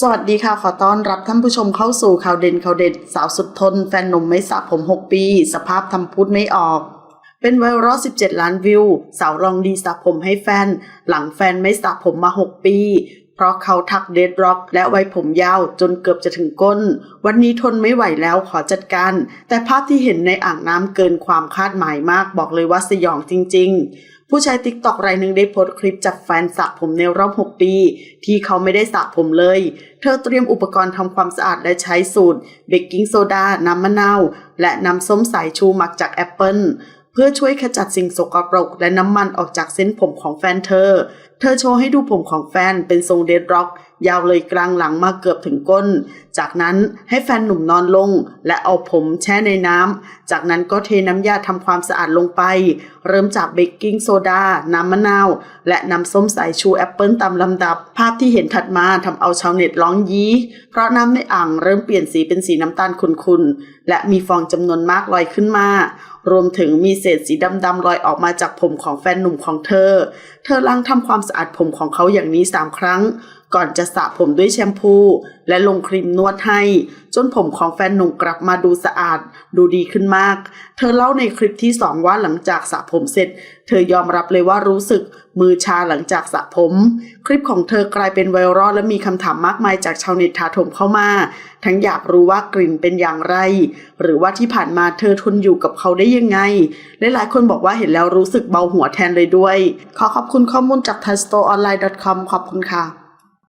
สวัสดีค่ะ ขอต้อนรับท่านผู้ชมเข้าสู่ข่าวเด่นข่าวเด็ด สาวสุดทน แฟนหนุ่มไม่สระผม 6 ปี สภาพทำพูดไม่ออก เป็นไวรัล17 ล้านวิว สาวลองดีสระผมให้แฟน หลังแฟนไม่สระผมมา 6 ปี เพราะเขาทักเดดร็อกและไว้ผมยาวจนเกือบจะถึงก้น วันนี้ทนไม่ไหวแล้วขอจัดการ แต่ภาพที่เห็นในอ่างน้ำเกินความคาดหมายมากบอกเลยว่าสยองจริง ๆผู้ใช้ติ๊กต็อกรายหนึ่งได้โพสต์คลิปจากแฟนสระผมในรอบ 6 ปี ที่เขาไม่ได้สระผมเลย เธอเตรียมอุปกรณ์ทำความสะอาดและใช้สูตรเบกกิ้งโซดา น้ำมะนาว และน้ำส้มสายชูหมักจากแอปเปิล เพื่อช่วยขจัดสิ่งสกปรกและน้ำมันออกจากเส้นผมของแฟนเธอ เธอโชว์ให้ดูผมของแฟนเป็นทรงเดดร็อกยาวเลยกลางหลังมาเกือบถึงก้น จากนั้นให้แฟนหนุ่มนอนลง และเอาผมแช่ในน้ำ จากนั้นก็เทน้ำยาทำความสะอาดลงไป เริ่มจากเบกกิ้งโซดา น้ำมะนาว และน้ำส้มสายชูแอปเปิลตามลำดับ ภาพที่เห็นถัดมาทำเอาชาวเน็ตร้องยี้ เพราะน้ำในอ่างเริ่มเปลี่ยนสีเป็นสีน้ำตาลขุ่นๆ และมีฟองจำนวนมากลอยขึ้นมารวมถึงมีเศษสีดำๆลอยออกมาจากผมของแฟนหนุ่มของเธอ เธอล้างทำความสะอาดผมของเขาอย่างนี้3ครั้ง ก่อนจะสระผมด้วยแชมพู และลงครีมนวดให้ จนผมของแฟนหนุ่มกลับมาดูสะอาด ดูดีขึ้นมาก เธอเล่าในคลิปที่2ว่าหลังจากสระผมเสร็จ เธอยอมรับเลยว่ารู้สึกมือชาหลังจากสระผม คลิปของเธอกลายเป็นไวรัลและมีคำถามมากมายจากชาวเน็ตถาถมเข้ามา ทั้งอยากรู้ว่ากลิ่นเป็นอย่างไร หรือว่าที่ผ่านมาเธอทนอยู่กับเขาได้ยังไงลหลายๆคนบอกว่าเห็นแล้วรู้สึกเบาหัวแทนเลยด้วย ขอขอบคุณข้อมูลจาก t h a i s t o r e o n l i n e c o m ขอบคุณค่ะ